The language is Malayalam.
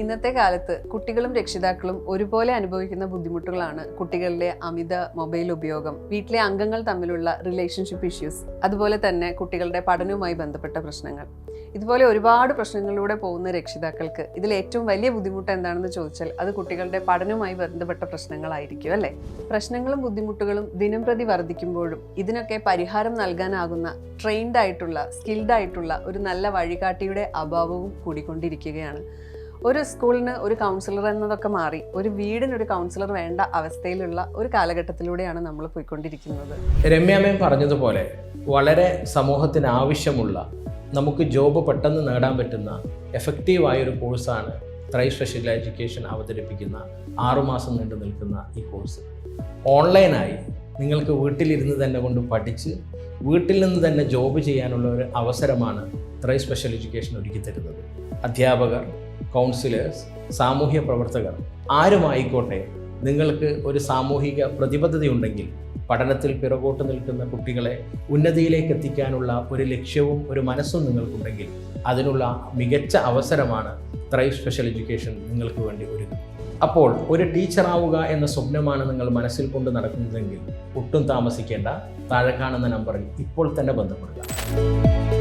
ഇന്നത്തെ കാലത്ത് കുട്ടികളും രക്ഷിതാക്കളും ഒരുപോലെ അനുഭവിക്കുന്ന ബുദ്ധിമുട്ടുകളാണ് കുട്ടികളിലെ അമിത മൊബൈൽ ഉപയോഗം വീട്ടിലെ അംഗങ്ങൾ തമ്മിലുള്ള റിലേഷൻഷിപ്പ് ഇഷ്യൂസ് അതുപോലെ തന്നെ കുട്ടികളുടെ പഠനവുമായി ബന്ധപ്പെട്ട പ്രശ്നങ്ങൾ. ഇതുപോലെ ഒരുപാട് പ്രശ്നങ്ങളിലൂടെ പോകുന്ന രക്ഷിതാക്കൾക്ക് ഇതിൽ ഏറ്റവും വലിയ ബുദ്ധിമുട്ട് എന്താണെന്ന് ചോദിച്ചാൽ അത് കുട്ടികളുടെ പഠനവുമായി ബന്ധപ്പെട്ട പ്രശ്നങ്ങളായിരിക്കും അല്ലേ? പ്രശ്നങ്ങളും ബുദ്ധിമുട്ടുകളും ദിനം പ്രതി വർദ്ധിക്കുമ്പോഴും ഇതിനൊക്കെ പരിഹാരം നൽകാനാകുന്ന ട്രെയിൻഡ് ആയിട്ടുള്ള സ്കിൽഡ് ആയിട്ടുള്ള ഒരു നല്ല വഴികാട്ടിയുടെ അഭാവവും കൂടിക്കൊണ്ടിരിക്കുകയാണ്. ഒരു സ്കൂളിന് ഒരു കൗൺസിലർ എന്നതൊക്കെ മാറി ഒരു വീടിന് ഒരു കൗൺസിലർ വേണ്ട അവസ്ഥയിലുള്ള ഒരു കാലഘട്ടത്തിലൂടെയാണ് നമ്മൾ പോയിക്കൊണ്ടിരിക്കുന്നത്. രമ്യാമ്മയും പറഞ്ഞതുപോലെ വളരെ സമൂഹത്തിന് ആവശ്യമുള്ള നമുക്ക് ജോബ് പെട്ടെന്ന് നേടാൻ പറ്റുന്ന എഫക്റ്റീവായൊരു കോഴ്സാണ് ത്രൈ സ്പെഷ്യൽ എഡ്യൂക്കേഷൻ അവതരിപ്പിക്കുന്ന ആറുമാസം നീണ്ടു നിൽക്കുന്ന ഈ കോഴ്സ് ഓൺലൈനായി നിങ്ങൾക്ക് വീട്ടിലിരുന്ന് തന്നെ കൊണ്ട് പഠിച്ച് വീട്ടിൽ നിന്ന് തന്നെ ജോബ് ചെയ്യാനുള്ള ഒരു അവസരമാണ് ത്രൈ സ്പെഷ്യൽ എഡ്യൂക്കേഷൻ ഒരുക്കി തരുന്നത്. അധ്യാപകർ കൗൺസിലേഴ്സ് സാമൂഹ്യ പ്രവർത്തകർ ആരുമായിക്കോട്ടെ നിങ്ങൾക്ക് ഒരു സാമൂഹിക പ്രതിബദ്ധതയുണ്ടെങ്കിൽ പഠനത്തിൽ പിറകോട്ട് നിൽക്കുന്ന കുട്ടികളെ ഉന്നതിയിലേക്ക് എത്തിക്കാനുള്ള ഒരു ലക്ഷ്യവും ഒരു മനസ്സും നിങ്ങൾക്കുണ്ടെങ്കിൽ അതിനുള്ള മികച്ച അവസരമാണ് ത്രൈ സ്പെഷ്യൽ എഡ്യൂക്കേഷൻ നിങ്ങൾക്ക് വേണ്ടി ഒരുങ്ങുന്നത്. അപ്പോൾ ഒരു ടീച്ചറാവുക എന്ന സ്വപ്നമാണ് നിങ്ങൾ മനസ്സിൽ കൊണ്ട് നടക്കുന്നതെങ്കിൽ ഒട്ടും താമസിക്കേണ്ട താഴെ കാണുന്ന നമ്പറിൽ ഇപ്പോൾ തന്നെ ബന്ധപ്പെടുക.